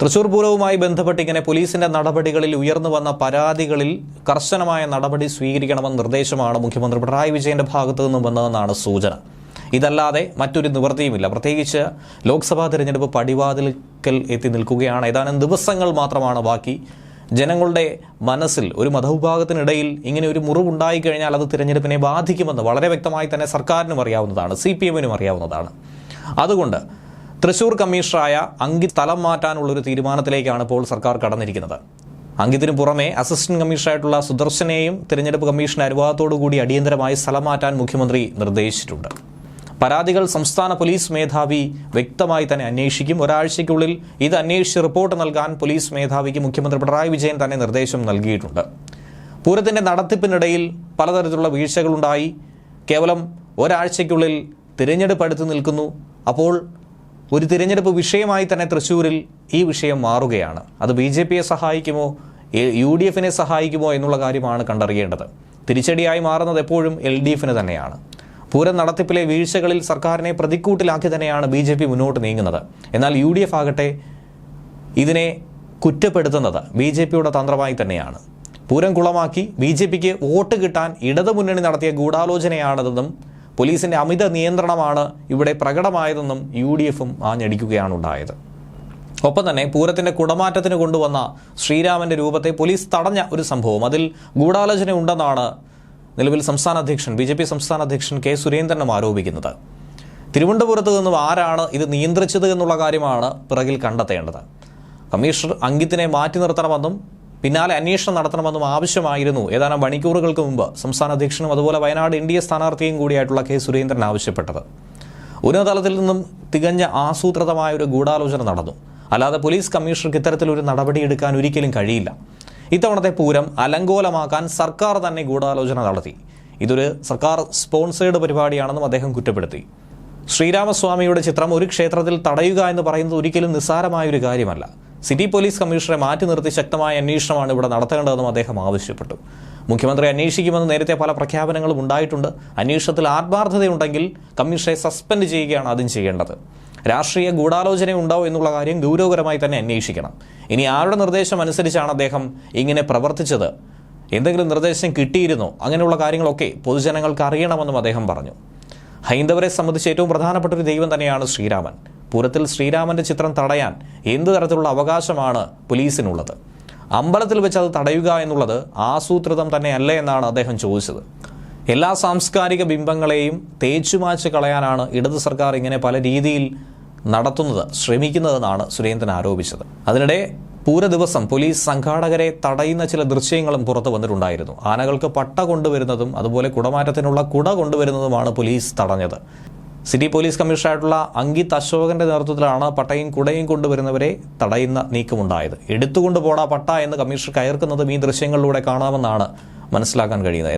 തൃശൂർ പൂരവുമായി ബന്ധപ്പെട്ട് ഇങ്ങനെ പോലീസിന്റെ നടപടികളിൽ ഉയർന്നു വന്ന പരാതികളിൽ കർശനമായ നടപടി സ്വീകരിക്കണമെന്ന നിർദ്ദേശമാണ് മുഖ്യമന്ത്രി പിണറായി വിജയന്റെ ഭാഗത്തു നിന്നും വന്നതെന്നാണ് സൂചന. ഇതല്ലാതെ മറ്റൊരു നിവൃത്തിയുമില്ല പ്രത്യേകിച്ച് ലോക്സഭാ തെരഞ്ഞെടുപ്പ് പടിവാതിൽക്കൽ എത്തി നിൽക്കുകയാണ്. ഏതാനും ദിവസങ്ങൾ മാത്രമാണ് ബാക്കി. ജനങ്ങളുടെ മനസ്സിൽ ഒരു മതവിഭാഗത്തിനിടയിൽ ഇങ്ങനെ ഒരു മുറിവുണ്ടായി കഴിഞ്ഞാൽ അത് തിരഞ്ഞെടുപ്പിനെ ബാധിക്കുമെന്ന് വളരെ വ്യക്തമായി തന്നെ സർക്കാരിനും അറിയാവുന്നതാണ് സി പി എമ്മിനും അറിയാവുന്നതാണ്. അതുകൊണ്ട് തൃശൂർ കമ്മീഷണറായ അങ്കിത് മാറ്റാനുള്ള ഒരു തീരുമാനത്തിലേക്കാണ് ഇപ്പോൾ സർക്കാർ കടന്നിരിക്കുന്നത്. അങ്കിതിനു പുറമെ അസിസ്റ്റന്റ് കമ്മീഷണറായിട്ടുള്ള സുദർശനെയും തിരഞ്ഞെടുപ്പ് കമ്മീഷൻ അനുവാദത്തോടുകൂടി അടിയന്തരമായി സ്ഥലം മാറ്റാൻ മുഖ്യമന്ത്രി നിർദ്ദേശിച്ചിട്ടുണ്ട്. പരാതികൾ സംസ്ഥാന പോലീസ് മേധാവി വ്യക്തമായി തന്നെ അന്വേഷിക്കും. ഒരാഴ്ചയ്ക്കുള്ളിൽ ഇത് അന്വേഷിച്ച് റിപ്പോർട്ട് നൽകാൻ പോലീസ് മേധാവിക്ക് മുഖ്യമന്ത്രി പിണറായി വിജയൻ തന്നെ നിർദ്ദേശം നൽകിയിട്ടുണ്ട്. പൂരത്തിന്റെ നടത്തിപ്പിനിടയിൽ പലതരത്തിലുള്ള വീഴ്ചകളുണ്ടായി. കേവലം ഒരാഴ്ചയ്ക്കുള്ളിൽ തിരഞ്ഞെടുപ്പ് അടുത്ത് നിൽക്കുന്നു. അപ്പോൾ ഒരു തിരഞ്ഞെടുപ്പ് വിഷയമായി തന്നെ തൃശ്ശൂരിൽ ഈ വിഷയം മാറുകയാണ്. അത് ബി ജെ പിയെ സഹായിക്കുമോ? യു ഡി എഫിനെ സഹായിക്കുമോ എന്നുള്ള കാര്യമാണ് കണ്ടറിയേണ്ടത്. തിരിച്ചടിയായി മാറുന്നത് എപ്പോഴും എൽ ഡി എഫിന് തന്നെയാണ്. പൂരം നടത്തിപ്പിലെ വീഴ്ചകളിൽ സർക്കാരിനെ പ്രതിക്കൂട്ടിലാക്കി തന്നെയാണ് ബി ജെ പി മുന്നോട്ട് നീങ്ങുന്നത്. എന്നാൽ യു ഡി എഫ് ആകട്ടെ ഇതിനെ കുറ്റപ്പെടുത്തുന്നത് ബി ജെ പിയുടെ തന്ത്രമായി തന്നെയാണ്. പൂരം കുളമാക്കി ബി ജെ പിക്ക് വോട്ട് കിട്ടാൻ ഇടതുമുന്നണി നടത്തിയ ഗൂഢാലോചനയാണതെന്നും പോലീസിന്റെ അമിത നിയന്ത്രണമാണ് ഇവിടെ പ്രകടമായതെന്നും യു ഡി എഫും ആഞ്ഞടിക്കുകയാണ് ഉണ്ടായത് ഒപ്പം തന്നെ പൂരത്തിന്റെ കുടമാറ്റത്തിന് കൊണ്ടുവന്ന ശ്രീരാമന്റെ രൂപത്തെ പോലീസ് തടഞ്ഞ ഒരു സംഭവം. അതിൽ ഗൂഢാലോചന ഉണ്ടെന്നാണ് നിലവിൽ സംസ്ഥാന അധ്യക്ഷൻ ബി ജെ പി സംസ്ഥാന അധ്യക്ഷൻ കെ സുരേന്ദ്രനും ആരോപിക്കുന്നത്. തിരുവനന്തപുരത്ത് നിന്നും ആരാണ് ഇത് നിയന്ത്രിച്ചത് എന്നുള്ള കാര്യമാണ് പിറകിൽ കണ്ടെത്തേണ്ടത്. കമ്മീഷണർ അങ്കിത്തിനെ മാറ്റി നിർത്തണമെന്നും പിന്നാലെ അന്വേഷണം നടത്തണമെന്നും ആവശ്യമായിരുന്നു. ഏതാനും മണിക്കൂറുകൾക്ക് മുമ്പ് സംസ്ഥാന അധ്യക്ഷനും അതുപോലെ വയനാട് എൻ ഡി എ സ്ഥാനാർത്ഥിയും കൂടിയായിട്ടുള്ള കെ സുരേന്ദ്രൻ ആവശ്യപ്പെട്ടത്. ഉന്നതതലത്തിൽ നിന്നും തികഞ്ഞ ആസൂത്രിതമായ ഒരു ഗൂഢാലോചന നടന്നു. അല്ലാതെ പോലീസ് കമ്മീഷണർക്ക് ഇത്തരത്തിലൊരു നടപടിയെടുക്കാൻ ഒരിക്കലും കഴിയില്ല. ഇത്തവണത്തെ പൂരം അലങ്കോലമാക്കാൻ സർക്കാർ തന്നെ ഗൂഢാലോചന നടത്തി. ഇതൊരു സർക്കാർ സ്പോൺസേഡ് പരിപാടിയാണെന്നും അദ്ദേഹം കുറ്റപ്പെടുത്തി. ശ്രീരാമസ്വാമിയുടെ ചിത്രം ഒരു ക്ഷേത്രത്തിൽ തടയുക എന്ന് പറയുന്നത് ഒരിക്കലും നിസ്സാരമായ ഒരു കാര്യമല്ല. സിറ്റി പോലീസ് കമ്മീഷണറെ മാറ്റി നിർത്തി ശക്തമായ അന്വേഷണമാണ് ഇവിടെ നടത്തേണ്ടതെന്നും അദ്ദേഹം ആവശ്യപ്പെട്ടു. മുഖ്യമന്ത്രി അന്വേഷിക്കുമെന്ന് നേരത്തെ പല പ്രഖ്യാപനങ്ങളും ഉണ്ടായിട്ടുണ്ട്. അന്വേഷണത്തിൽ ആത്മാർത്ഥതയുണ്ടെങ്കിൽ കമ്മീഷനെ സസ്പെൻഡ് ചെയ്യുകയാണ് ആദ്യം ചെയ്യേണ്ടത്. രാഷ്ട്രീയ ഗൂഢാലോചന ഉണ്ടോ എന്നുള്ള കാര്യം ഗൗരവകരമായി തന്നെ അന്വേഷിക്കണം. ഇനി ആരുടെ നിർദ്ദേശം അനുസരിച്ചാണ് അദ്ദേഹം ഇങ്ങനെ പ്രവർത്തിച്ചത്? എന്തെങ്കിലും നിർദ്ദേശം കിട്ടിയിരുന്നോ? അങ്ങനെയുള്ള കാര്യങ്ങളൊക്കെ പൊതുജനങ്ങൾക്ക് അറിയണമെന്നും അദ്ദേഹം പറഞ്ഞു. ഹൈന്ദവരെ സംബന്ധിച്ച് ഏറ്റവും പ്രധാനപ്പെട്ട ഒരു ദൈവം തന്നെയാണ് ശ്രീരാമൻ. പൂരത്തിൽ ശ്രീരാമന്റെ ചിത്രം തടയാൻ എന്ത് തരത്തിലുള്ള അവകാശമാണ് പോലീസിനുള്ളത്? അമ്പലത്തിൽ വെച്ച് അത് തടയുക എന്നുള്ളത് ആസൂത്രിതം തന്നെയല്ലേ എന്നാണ് അദ്ദേഹം ചോദിച്ചത്. എല്ലാ സാംസ്കാരിക ബിംബങ്ങളെയും തേച്ചുമാച്ച് കളയാനാണ് ഇടത് സർക്കാർ ഇങ്ങനെ പല രീതിയിൽ നടത്തുന്നത് ശ്രമിക്കുന്നതെന്നാണ് സുരേന്ദ്രൻ ആരോപിച്ചത്. അതിനിടെ പൂര ദിവസം പോലീസ് സംഘാടകരെ തടയുന്ന ചില ദൃശ്യങ്ങളും പുറത്തു വന്നിട്ടുണ്ടായിരുന്നു. ആനകൾക്ക് പട്ട കൊണ്ടുവരുന്നതും അതുപോലെ കുടമാറ്റത്തിനുള്ള കുട കൊണ്ടുവരുന്നതുമാണ് പോലീസ് തടഞ്ഞത്. സിറ്റി പോലീസ് കമ്മീഷണറായിട്ടുള്ള അങ്കിത് അശോകന്റെ നേതൃത്വത്തിലാണ് പട്ടയും കുടയും കൊണ്ടുവരുന്നവരെ തടയുന്ന നീക്കമുണ്ടായത്. എടുത്തുകൊണ്ട് പോടാ പട്ട എന്ന് കമ്മീഷണർ കയർക്കുന്നതും ഈ ദൃശ്യങ്ങളിലൂടെ കാണാമെന്നാണ് മനസ്സിലാക്കാൻ കഴിയുന്നത്.